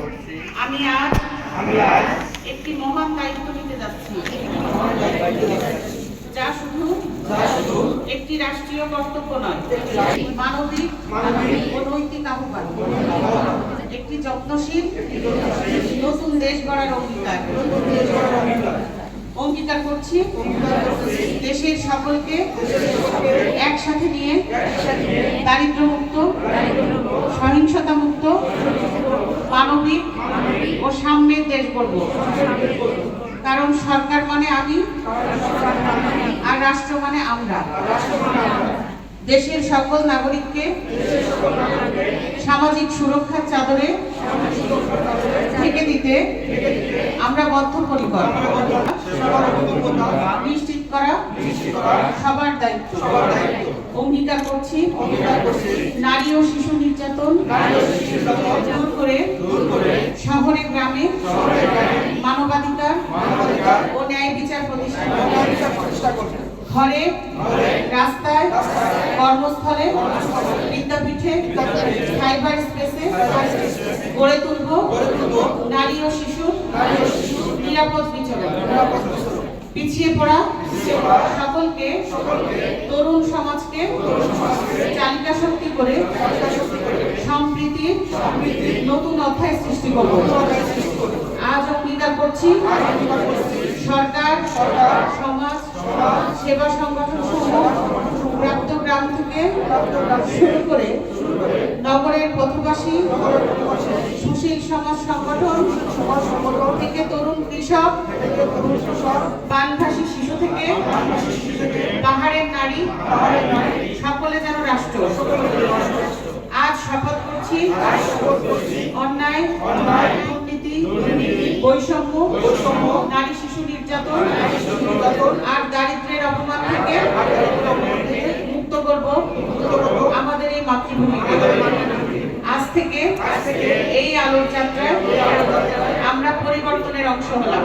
করছি। আমি আজ আমি আজ একটি মহান দায়িত্ব নিতে যাচ্ছি। যা শুধু একটি রাষ্ট্রীয় কর্তব্য নয় মানবিক ও নৈতিক আহ্বান। একটি যত্নশীল নতুন দেশ গড়ার অঙ্গীকার। করছি। দেশের সকলকে একসাথে নিয়ে দারিদ্র্যমুক্ত সহিংসতা মুক্ত মানবিক ও সাম্যের দেশ গড়ব। কারণ সরকার মানে আমি আর রাষ্ট্র মানে আমরা। দেশের সকল নাগরিককে সামাজিক সুরক্ষার চাদরে দিতে আমরা বদ্ধপরিকর। নিশ্চিত করা সবার দায়িত্ব। অঙ্গীকার করছি। নারী ও শিশু নির্যাতন দূর করে শহরে, গ্রামে মানবাধিকার ও ন্যায় বিচার প্রতিষ্ঠা ঘরে, রাস্তায়, কর্মস্থলে, বিদ্যাপীঠে, সাইবার স্পেসে গড়ে তুলব নারী ও শিশু, নিরাপদ বিচরণ। পিছিয়ে পড়া সকলকে, তরুণ সমাজকে, চালিকা শক্তি করে সম্প্রীতি, নতুন অধ্যায় সৃষ্টি করব। আজ অঙ্গীকার করছি সরকার, সমাজ, সেবা সংগঠন সমূহ, প্রাপ্ত গ্রাম থেকে শুরু করে নগরের পথবাসী সুশীল সমাজ সংগঠন থেকে তরুণ কৃষক বানভাসী শিশু থেকে পাহাড়ের নারী, সকলে যেন রাষ্ট্র। আজ শপথ করছি অন্যায়, দুর্নীতি, বৈষম্য, নারী শিশু নির্যাতন আর দারিদ্রের অপমান থেকে মুক্ত করব আমাদের এই মাতৃভূমিকে। থেকে এই আলোর যাত্রায় আমরা পরিবর্তনের অংশ হলাম।